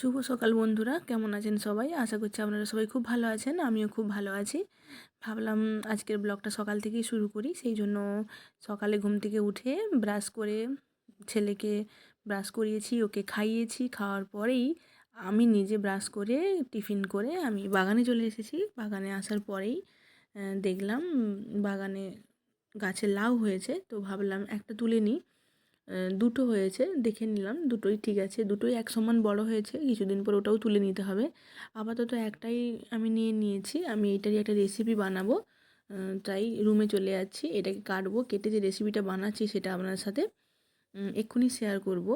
শুভ সকাল বন্ধুরা, কেমন আছেন সবাই? আশা করছি আপনারা সবাই খুব ভালো আছেন, আমিও খুব ভালো আছি। ভাবলাম আজকের ব্লগটা সকাল থেকেই শুরু করি, সেই জন্য সকালে ঘুম থেকে উঠে ব্রাশ করে ছেলেকে ব্রাশ করিয়েছি, ওকে খাইয়েছি, খাওয়ার পরেই আমি নিজে ব্রাশ করে টিফিন করে আমি বাগানে চলে এসেছি। বাগানে আসার পরেই দেখলাম বাগানে গাছে লাউ হয়েছে, তো ভাবলাম একটা তুলে নিই। দুটো হয়েছে, দেখে নিলাম। দুটোই ঠিক আছে, দুটোই এক সমান বড় হয়েছে, কিছুদিন পর ওটাও তুলে নিতে হবে। আপাতত একটাই আমি নিয়ে নিয়েছি, আমি এটারই একটা রেসিপি বানাবো। তাই রুমে চলে যাচ্ছি, এটাকে কাটবো, কেটে যে রেসিপিটা বানাচ্ছি সেটা আপনার সাথে এক্ষুনি শেয়ার করব।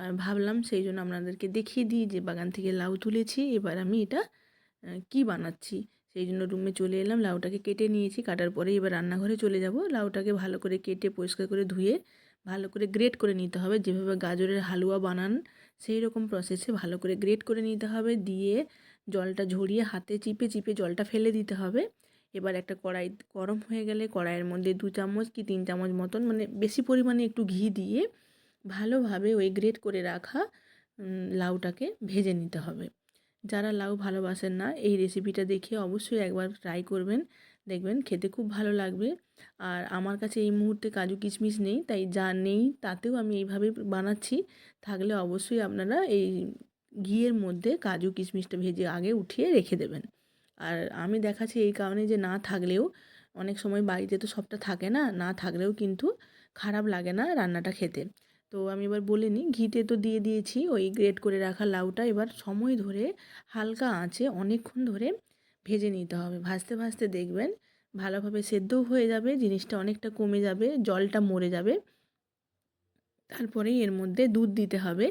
আর ভাবলাম সেই জন্য আপনাদেরকে দেখিয়ে দিই যে বাগান থেকে লাউ তুলেছি, এবার আমি এটা কি বানাচ্ছি। সেই জন্য রুমে চলে এলাম, লাউটাকে কেটে নিয়েছি, কাটার পরে এবার রান্নাঘরে চলে যাব। লাউটাকে ভালো করে কেটে পরিষ্কার করে ধুয়ে ভালো করে গ্রেট করে নিতে হবে। যেভাবে গাজরের হালুয়া বানান সেই রকম প্রসেসে ভালো করে গ্রেট করে নিতে হবে। দিয়ে জলটা ঝরিয়ে হাতে চিপে চিপে জলটা ফেলে দিতে হবে। এবার একটা কড়াই গরম হয়ে গেলে কড়াইয়ের মধ্যে দু চামচ কি তিন চামচ মতন মানে বেশি পরিমাণে একটু ঘি দিয়ে ভালোভাবে ওই গ্রেট করে রাখা লাউটাকে ভেজে নিতে হবে। যারা লাউ ভালোবাসেন না, এই রেসিপিটা দেখে অবশ্যই একবার ট্রাই করবেন। দেখবেন খেতে খুব ভালো লাগবে। আর আমার কাছে এই মুহূর্তে কাজু কিশমিশ নেই, তাই যা নেই তাতেও আমি এইভাবে বানাচ্ছি। থাকলে অবশ্যই আপনারা এই ঘিয়ের মধ্যে কাজু কিশমিশটা ভেজে আগে উঠিয়ে রেখে দেবেন। আর আমি দেখাচ্ছি এই কারণে যে না থাকলেও, অনেক সময় বাড়িতে তো সবটা থাকে না না থাকলেও কিন্তু খারাপ লাগে না রান্নাটা খেতে। তো আমি এবার বলে নিই, ঘিতে তো দিয়ে দিয়েছি, ওই গ্রেট করে রাখা লাউটা এবার সময় ধরে হালকা আঁচে অনেকক্ষণ ধরে ভেজে নিতে হবে। ভাজতে ভাজতে দেখবেন ভালোভাবে সেদ্ধও হয়ে যাবে, জিনিসটা অনেকটা কমে যাবে, জলটা মরে যাবে। তারপরে এর মধ্যে দুধ দিতে হবে।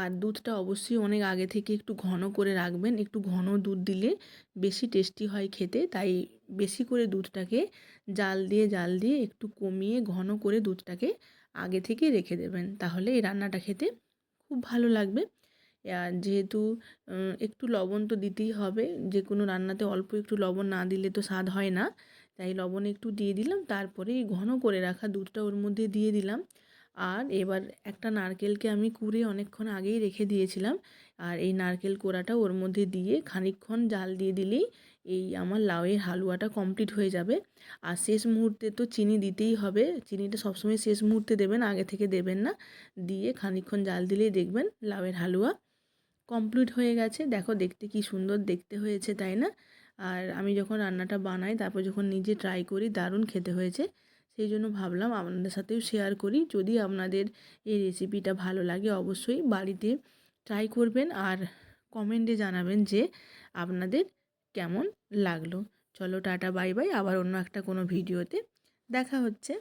আর দুধটা অবশ্যই অনেক আগে থেকে একটু ঘন করে রাখবেন, একটু ঘন দুধ দিলে বেশি টেস্টি হয় খেতে, তাই বেশি করে দুধটাকে জাল দিয়ে জাল দিয়ে একটু কমিয়ে ঘন করে দুধটাকে আগে থেকে রেখে দেবেন। তাহলে এই রান্নাটা খেতে খুব ভালো লাগবে। আর যেহেতু একটু লবণ তো দিতেই হবে যে কোনো রান্নাতে অল্প একটু লবণ না দিলে তো স্বাদ হয় না। তাই লবণ একটু দিয়ে দিলাম, তারপরে এই ঘন করে রাখা দুধটা ওর মধ্যে দিয়ে দিলাম। আর এবার একটা নারকেলকে আমি কুড়ে অনেকক্ষণ আগেই রেখে দিয়েছিলাম। আর এই নারকেল কোড়াটা ওর মধ্যে দিয়ে খানিকক্ষণ জাল দিয়ে দিলেই এই আমার লাউয়ের হালুয়াটা কমপ্লিট হয়ে যাবে। আর শেষ মুহূর্তে তো চিনি দিতেই হবে। চিনিটা সবসময় শেষ মুহূর্তে দেবেন, আগে থেকে দেবেন না। দিয়ে খানিকক্ষণ জাল দিলেই দেখবেন লাউয়ের হালুয়া কমপ্লিট হয়ে গেছে। দেখো দেখতে কি সুন্দর দেখতে হয়েছে, তাই না? আর আমি যখন রান্নাটা বানাই, তারপর যখন নিজে ট্রাই করি, দারুণ খেতে হয়েছে। সেই জন্য ভাবলাম আপনাদের সাথেও শেয়ার করি। যদি আপনাদের এই রেসিপিটা ভালো লাগে, অবশ্যই বাড়িতে ট্রাই করবেন। আর কমেন্টে জানাবেন যে আপনাদের কেমন লাগল? চলো টাটা বাই বাই। আবার অন্য একটা কোনো ভিডিওতে দেখা হচ্ছে।